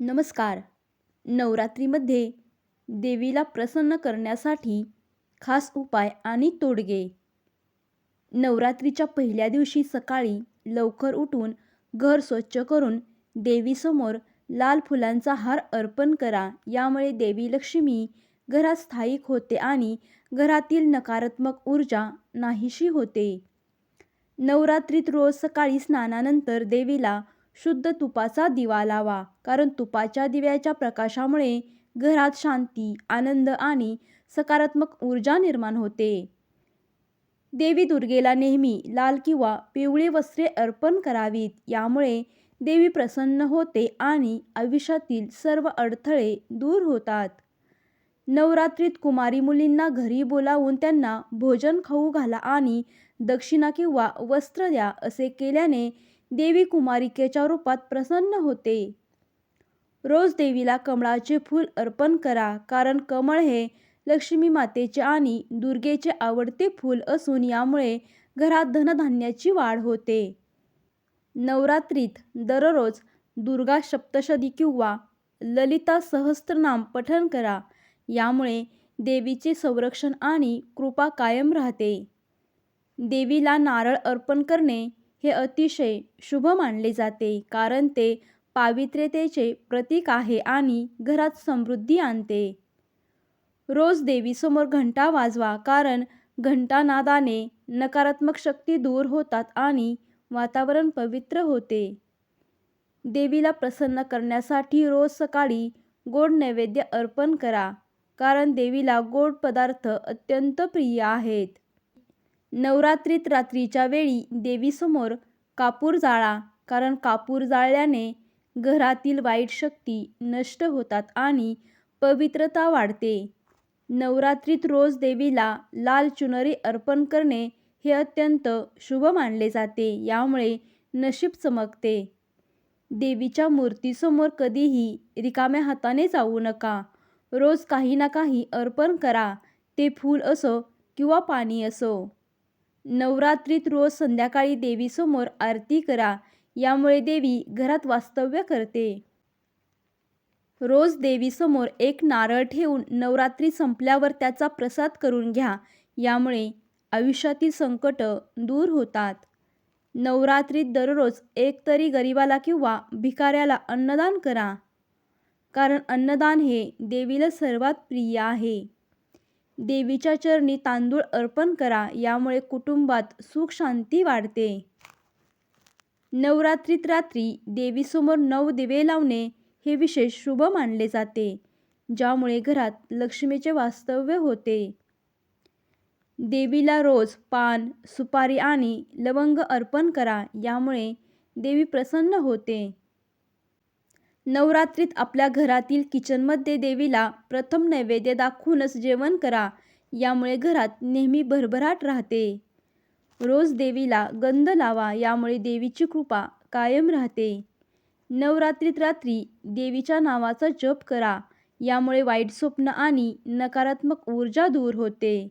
नमस्कार. नवरात्रीमध्ये देवीला प्रसन्न करण्यासाठी खास उपाय आणि तोडगे. नवरात्रीच्या पहिल्या दिवशी सकाळी लवकर उठून घर स्वच्छ करून देवीसमोर लाल फुलांचा हार अर्पण करा. यामुळे देवी लक्ष्मी घरात स्थायिक होते आणि घरातील नकारात्मक ऊर्जा नाहीशी होते. नवरात्रीत रोज सकाळी स्नानानंतर देवीला शुद्ध तुपाचा दिवा लावा कारण तुपाच्या दिव्याच्या प्रकाशामुळे घरात शांती आनंद आणि सकारात्मक ऊर्जा निर्माण होते. देवी दुर्गेला नेहमी लाल किंवा पिवळी वस्त्रे अर्पण करावीत. यामुळे देवी प्रसन्न होते आणि आयुष्यातील सर्व अडथळे दूर होतात. नवरात्रीत कुमारी मुलींना घरी बोलावून त्यांना भोजन खाऊ घाला आणि दक्षिणा किंवा वस्त्र द्या असे केल्याने देवी कुमारिकेच्या रूपात प्रसन्न होते. रोज देवीला कमळाचे फूल अर्पण करा कारण कमळ हे लक्ष्मी मातेचे आणि दुर्गेचे आवडते फूल असून यामुळे घरात धनधान्याची वाढ होते. नवरात्रीत दररोज दुर्गा सप्तशदी किंवा ललिता सहस्त्रनाम पठण करा यामुळे देवीचे संरक्षण आणि कृपा कायम राहते. देवीला नारळ अर्पण करणे हे अतिशय शुभ मानले जाते कारण ते पावित्र्यतेचे प्रतीक आहे आणि घरात समृद्धी आणते. रोज देवीसमोर घंटा वाजवा कारण घंटानादाने नकारात्मक शक्ती दूर होतात आणि वातावरण पवित्र होते. देवीला प्रसन्न करण्यासाठी रोज सकाळी गोड नैवेद्य अर्पण करा कारण देवीला गोड पदार्थ अत्यंत प्रिय आहेत. नवरात्रीत रात्रीच्या वेळी देवीसमोर कापूर जाळा कारण कापूर जाळल्याने घरातील वाईट शक्ती नष्ट होतात आणि पवित्रता वाढते. नवरात्रीत रोज देवीला लाल चुनरी अर्पण करणे हे अत्यंत शुभ मानले जाते यामुळे नशीब चमकते. देवीच्या मूर्तीसमोर कधीही रिकाम्या हाताने जाऊ नका. रोज काही ना काही अर्पण करा ते फूल असो किंवा पाणी असो. नवरात्रीत रोज संध्याकाळी देवीसमोर आरती करा यामुळे देवी घरात वास्तव्य करते. रोज देवीसमोर एक नारळ ठेवून नवरात्री संपल्यावर त्याचा प्रसाद करून घ्या यामुळे आयुष्यातील संकट दूर होतात. नवरात्रीत दररोज एक तरी गरिबाला किंवा भिकाऱ्याला अन्नदान करा कारण अन्नदान हे देवीला सर्वात प्रिय आहे. देवीच्या चरणी तांदूळ अर्पण करा यामुळे कुटुंबात सुख शांती वाढते. नवरात्रीत रात्री देवीसमोर नऊ दिवे लावणे हे विशेष शुभ मानले जाते ज्यामुळे घरात लक्ष्मीचे वास्तव्य होते. देवीला रोज पान सुपारी आणि लवंग अर्पण करा यामुळे देवी प्रसन्न होते. नवरात्रीत आपल्या घरातील किचनमध्ये देवीला प्रथम नैवेद्य दाखवूनच जेवण करा. यामुळे घरात नेहमी भरभराट राहते. रोज देवीला गंध लावा यामुळे देवीची कृपा कायम राहते. नवरात्रीत रात्री देवीच्या नावाचा जप करा. यामुळे वाईट स्वप्न आणि नकारात्मक ऊर्जा दूर होते.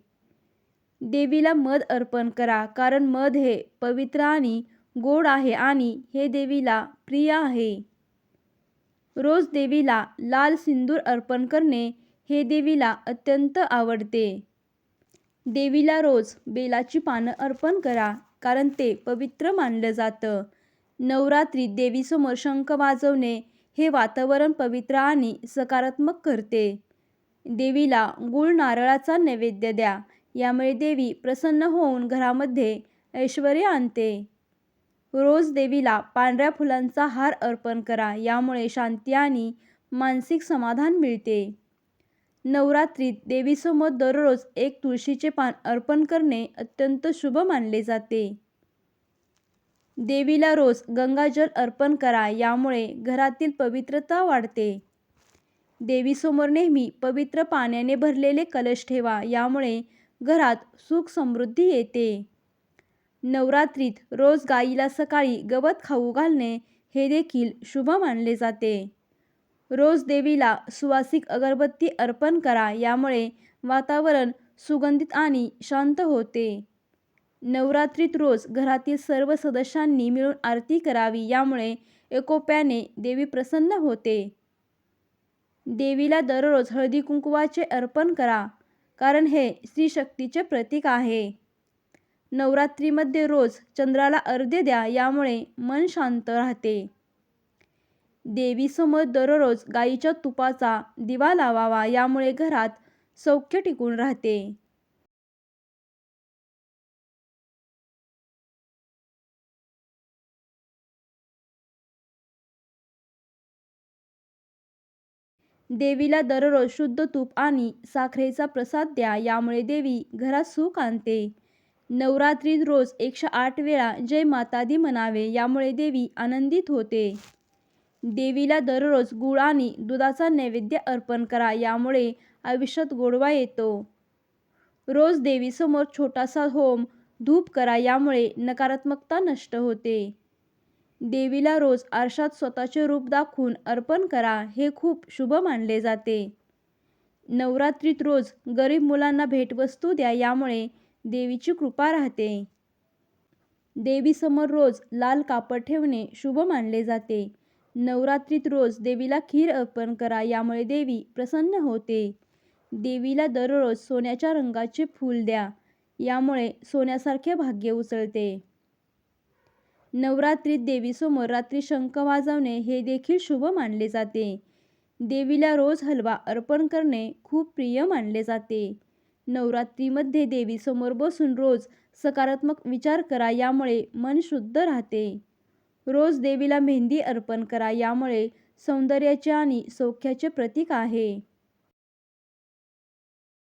देवीला मध अर्पण करा कारण मध हे पवित्र आणि गोड आहे आणि हे देवीला प्रिय आहे. रोज देवीला लाल सिंदूर अर्पण करणे हे देवीला अत्यंत आवडते. देवीला रोज बेलाची पानं अर्पण करा कारण ते पवित्र मानलं जातं. नवरात्रीत देवीसमोर शंख वाजवणे हे वातावरण पवित्र आणि सकारात्मक करते. देवीला गुळ नारळाचा नैवेद्य द्या यामुळे देवी प्रसन्न होऊन घरामध्ये ऐश्वर आणते. रोज देवीला पांढऱ्या फुलांचा हार अर्पण करा. यामुळे शांती आणि मानसिक समाधान मिळते. नवरात्रीत देवीसमोर दररोज एक तुळशीचे पान अर्पण करणे अत्यंत शुभ मानले जाते. देवीला रोज गंगाजल अर्पण करा. यामुळे घरातील पवित्रता वाढते. देवीसमोर नेहमी पवित्र पाण्याने भरलेले कलश ठेवा. यामुळे घरात सुख समृद्धी येते. नवरात्रीत रोज गाईला सकाळी गवत खाऊ घालणे हे देखील शुभ मानले जाते. रोज देवीला सुवासिक अगरबत्ती अर्पण करा यामुळे वातावरण सुगंधित आणि शांत होते. नवरात्रीत रोज घरातील सर्व सदस्यांनी मिळून आरती करावी यामुळे एकोप्याने देवी प्रसन्न होते. देवीला दररोज हळदी कुंकवाचे अर्पण करा कारण हे स्त्रीशक्तीचे प्रतीक आहे. नवरात्रीमध्ये रोज चंद्राला अर्ध्य द्या यामुळे मन शांत राहते. देवीसमोर दररोज गाईच्या तुपाचा दिवा लावावा यामुळे घरात सौख्य टिकून राहते. देवीला दररोज शुद्ध तूप आणि साखरेचा प्रसाद द्या यामुळे देवी घरात सुख आणते. नवरात्रीत रोज एकशे आठ वेळा जय माता दी म्हणावे यामुळे देवी आनंदित होते. देवीला दररोज गुळ आणि दुधाचा नैवेद्य अर्पण करा यामुळे आयुष्यात गोडवा येतो. रोज देवीसमोर छोटासा होम धूप करा यामुळे नकारात्मकता नष्ट होते. देवीला रोज आरशात स्वतःचे रूप दाखवून अर्पण करा हे खूप शुभ मानले जाते. नवरात्रीत रोज गरीब मुलांना भेटवस्तू द्या यामुळे देवीची कृपा राहते. देवीसमोर रोज लाल कापड ठेवणे शुभ मानले जाते. नवरात्रीत रोज देवीला खीर अर्पण करा यामुळे देवी प्रसन्न होते. देवीला दररोज सोन्याच्या रंगाचे फूल द्या यामुळे सोन्यासारखे भाग्य उचलते. नवरात्रीत देवीसमोर रात्री शंख वाजवणे हे देखील शुभ मानले जाते. देवीला रोज हलवा अर्पण करणे खूप प्रिय मानले जाते. नवरात्रीमध्ये देवीसमोर बसून रोज सकारात्मक विचार करा यामुळे मन शुद्ध राहते. रोज देवीला मेहंदी अर्पण करा यामुळे सौंदर्याचे आणि सौख्याचे प्रतीक आहे.